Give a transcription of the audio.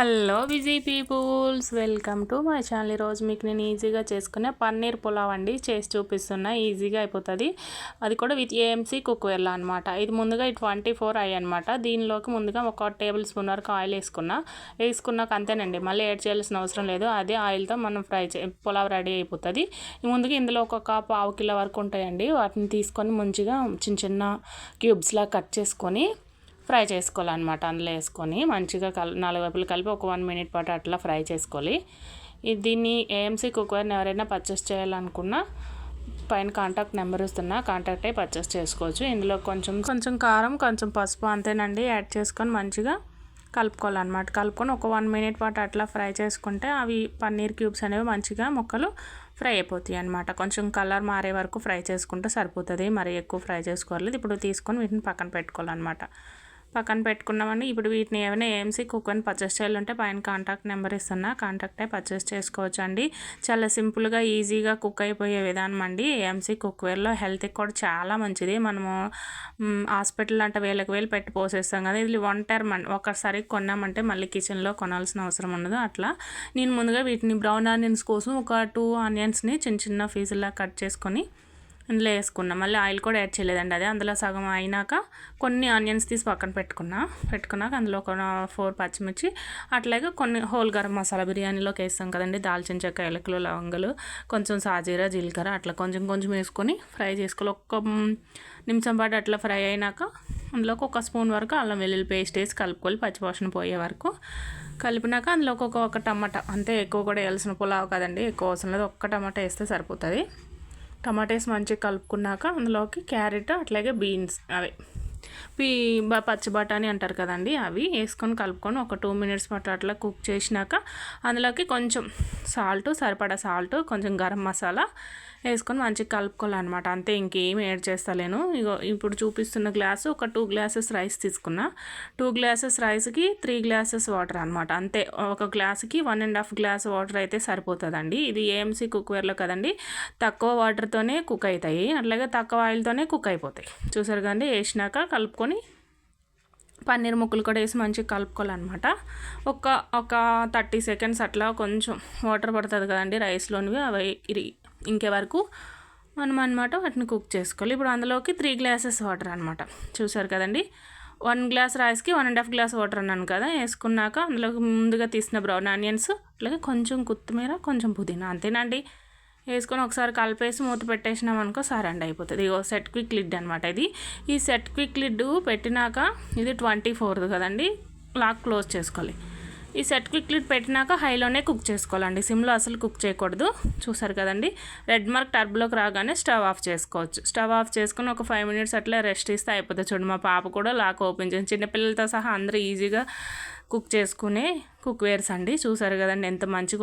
Hello busy peoples welcome to my channel ఈరోజు మీకు నేను ఈజీగా చేసుకునే పన్నీర్ పులావ్ అండి. చేసి చూపిస్తున్నా. ఈజీగా అయిపోతుంది. అది కూడా విత్ ఏఎంసీ కుక్వేర్లా అనమాట ఇది ముందుగా ఈ ట్వంటీ ఫోర్ అయ్యి అనమాట దీనిలోకి ముందుగా ఒక టేబుల్ స్పూన్ వరకు ఆయిల్ వేసుకున్నా. వేసుకున్నాక అంతేనండి. మళ్ళీ యాడ్ చేయాల్సిన అవసరం లేదు. అదే ఆయిల్తో మనం ఫ్రై చే పులావ్ రెడీ అయిపోతుంది. ముందుగా ఇందులో ఒక పావు కిలో వరకు ఉంటాయండి. వాటిని తీసుకొని మంచిగా చిన్న చిన్న క్యూబ్స్లా కట్ చేసుకొని ఫ్రై చేసుకోవాలన్నమాట. అందులో వేసుకొని మంచిగా కల్ నాలుగు వైపులు కలిపి ఒక వన్ మినిట్ పాటు అట్లా ఫ్రై చేసుకోవాలి. దీన్ని ఏఎంసీ కుక్కర్ని ఎవరైనా పర్చేస్ చేయాలనుకున్నా పైన కాంటాక్ట్ నెంబర్ ఇస్తున్నా కాంటాక్ట్ అయ్యి పర్చేస్ చేసుకోవచ్చు. ఇందులో కొంచెం కొంచెం కారం కొంచెం పసుపు అంతేనండి. యాడ్ చేసుకొని మంచిగా కలుపుకోవాలన్నమాట. కలుపుకొని ఒక వన్ మినిట్ పాటు అట్లా ఫ్రై చేసుకుంటే అవి పన్నీర్ క్యూబ్స్ అనేవి మంచిగా ముక్కలు ఫ్రై అయిపోతాయి అనమాట కొంచెం కలర్ మారే వరకు ఫ్రై చేసుకుంటే సరిపోతుంది. మరి ఎక్కువ ఫ్రై చేసుకోవాలి ఇప్పుడు తీసుకొని వీటిని పక్కన పెట్టుకోవాలన్నమాట. పక్కన పెట్టుకున్నామండి. ఇప్పుడు వీటిని ఏమైనా ఏఎంసీ కుక్కర్ని పర్చేస్ చేయాలంటే పైన కాంటాక్ట్ నెంబర్ ఇస్తున్నా. కాంటాక్ట్ అయి పర్చేస్ చేసుకోవచ్చు అండి చాలా సింపుల్గా ఈజీగా కుక్ అయిపోయే విధానం అండి. ఏఎంసీ కుక్వేర్లో హెల్త్కి కూడా చాలా మంచిది. మనము హాస్పిటల్ అంటే వేలకు వేలు పెట్టి పోసేస్తాం కదా. ఇది వన్ టర్మ్ ఒకసారి కొన్నామంటే మళ్ళీ కిచెన్లో కొనాల్సిన అవసరం ఉండదు అట్లా. నేను ముందుగా వీటిని బ్రౌన్ ఆనియన్స్ కోసం ఒక టూ ఆనియన్స్ని చిన్న చిన్న ఫీజులా కట్ చేసుకొని అందులో వేసుకున్నా. మళ్ళీ ఆయిల్ కూడా యాడ్ చేయలేదండి అదే. అందులో సగం అయినాక కొన్ని ఆనియన్స్ తీసి పక్కన పెట్టుకున్నా. పెట్టుకున్నాక అందులో ఒక ఫోర్ పచ్చిమిర్చి. అట్లాగే కొన్ని హోల్ గరం మసాలా బిర్యానీలోకి వేస్తాం కదండి. దాల్చిన చెక్క ఎలకలు లవంగలు కొంచెం సాజీరా జీలకర్ర అట్లా కొంచెం కొంచెం వేసుకొని ఫ్రై చేసుకోవాలి. ఒక్క నిమిషం పాటు అట్లా ఫ్రై అయినాక అందులోకి ఒక స్పూన్ వరకు అల్లం వెల్లుల్లి పేస్ట్ వేసి కలుపుకొని పచ్చిపోషణ పోయే వరకు. కలిపినాక అందులోకి ఒక ఒక టమాటా. అంతే ఎక్కువ కూడా వేయాల్సిన పులావ్ కదండి. ఎక్కువ అవసరం లేదు. ఒక్క టమాటా వేస్తే సరిపోతుంది. టమాటేస్ మంచిగా కలుపుకున్నాక అందులోకి క్యారెట్ అట్లాగే బీన్స్ అవి. పీ పచ్చి బఠానీ అంటారు కదండి అవి వేసుకొని కలుపుకొని ఒక టూ మినిట్స్ పాటు అట్లా కుక్ చేసినాక అందులోకి కొంచెం సాల్ట్ సరిపడా సాల్ట్ కొంచెం గరం మసాలా వేసుకొని మంచిగా కలుపుకోవాలన్నమాట. అంతే ఇంకేం యాడ్ చేస్తలేను. ఇగో ఇప్పుడు చూపిస్తున్న గ్లాసు ఒక టూ గ్లాసెస్ రైస్ తీసుకున్నా. టూ గ్లాసెస్ రైస్కి త్రీ గ్లాసెస్ వాటర్ అనమాట అంతే ఒక గ్లాస్కి one and half glass water అయితే సరిపోతుందండి. ఇది ఏఎంసీ కుక్వేర్లో కదండి తక్కువ వాటర్తోనే కుక్ అవుతాయి. అట్లాగే తక్కువ ఆయిల్తోనే కుక్ అయిపోతాయి. చూసారు కానీ వేసినాక కలుపుకొని పన్నీర్ ముక్కలు కూడా వేసి మంచిగా కలుపుకోవాలన్నమాట. ఒక ఒక థర్టీ సెకండ్స్ అట్లా కొంచెం వాటర్ పడుతుంది కదండి రైస్లోనివి అవి ఇంకే వరకు మనం అనమాట వాటిని కుక్ చేసుకోవాలి. ఇప్పుడు అందులోకి త్రీ గ్లాసెస్ వాటర్ అనమాట చూసారు కదండి? వన్ గ్లాస్ రైస్కి one and half glass water అన్నాను కదా వేసుకున్నాక అందులోకి ముందుగా తీసిన బ్రౌన్ ఆనియన్స్ అలాగే కొంచెం కొత్తిమీర కొంచెం పుదీనా అంతేనండి. వేసుకొని ఒకసారి కలిపేసి మూత పెట్టేసినాం అనుకో సరండి అయిపోతుంది. ఇగో సెట్ క్విక్ లిడ్ అనమాట ఇది. ఈ సెట్ క్విక్ లిడ్ పెట్టినాక ఇది ట్వంటీ ఫోర్త్ కదండి లాక్ క్లోజ్ చేసుకోవాలి. ఈ సెట్ క్విక్ లిడ్ పెట్టినాక హైలోనే కుక్ చేసుకోవాలండి. సిమ్లో అసలు కుక్ చేయకూడదు. చూసారు కదండి రెడ్ మార్క్ టర్బ్లోకి రాగానే స్టవ్ ఆఫ్ చేసుకోవచ్చు. స్టవ్ ఆఫ్ చేసుకుని ఒక ఫైవ్ మినిట్స్ అట్లా రెస్ట్ ఇస్తే అయిపోతుంది. చూడు మా పాప కూడా లాక్ ఓపెన్ చేసి చిన్నపిల్లలతో సహా అందరూ ఈజీగా కుక్ చేసుకునే కుక్ వేర్స్ అండి. చూసారు కదండి ఎంత మంచిగా